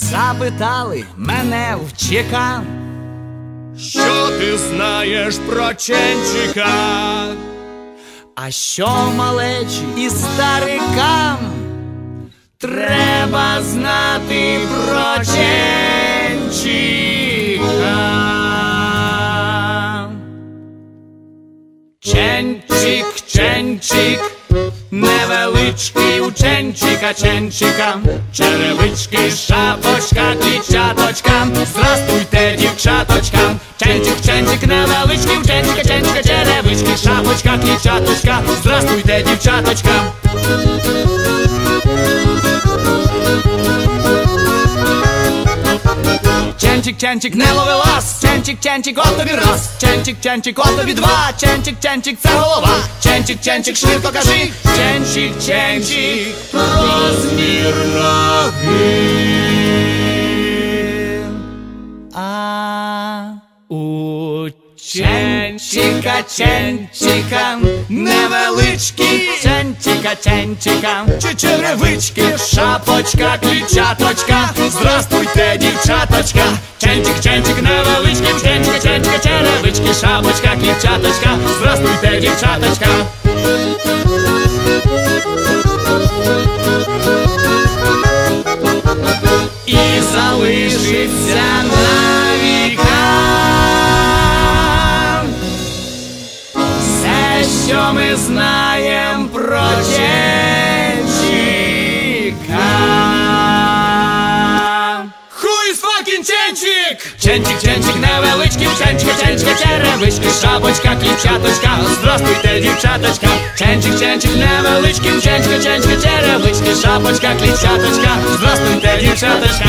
Запитали мене в ЧК, Що ти знаєш про Ченчика? а що малечі і старикам треба знати про Ченчика. Ченчик, ченчик, невеличкий ученчика, ченчика, черевички, шапочка, дівчаточка, здрастуйте, дівчаточка, ченчик, ченчик, невеличкий ученчика, ченчика, ченчика, черевички, шапочка, дівчаточка, здрастуйте, дівчаточка. Ченчик, ченчик, не лови лас, ченчик, ченчик, от тобі раз, ченчик, ченчик, от тобі два, ченчик, ченчик, це голова, ченчик, ченчик, швидко кажи, ченчик, ченчик, розмір ноги. Ченчика, ченчика, невеличкі ченчика, ченчика, чи черевички, шапочка, клітчаточка, здрастуйте, дівчаточка, ченчик, ченчик, невеличкий, ченчика, ченчика, черевички, шапочка, клітчаточка, здрастуйте, дівчаточка. І залишиться що ми знаємо про Ченчика. Who is fucking Ченчик? Ченчик, Ченчик, невеличкий, Ченчика, Ченчика, черевички, шапочка, клітчаточка, здравствуйте, дівчаточка. Ченчик, Ченчик, невеличкий, Ченчика, Ченчика, черевички, шапочка, клітчаточка, здравствуйте, дівчаточка.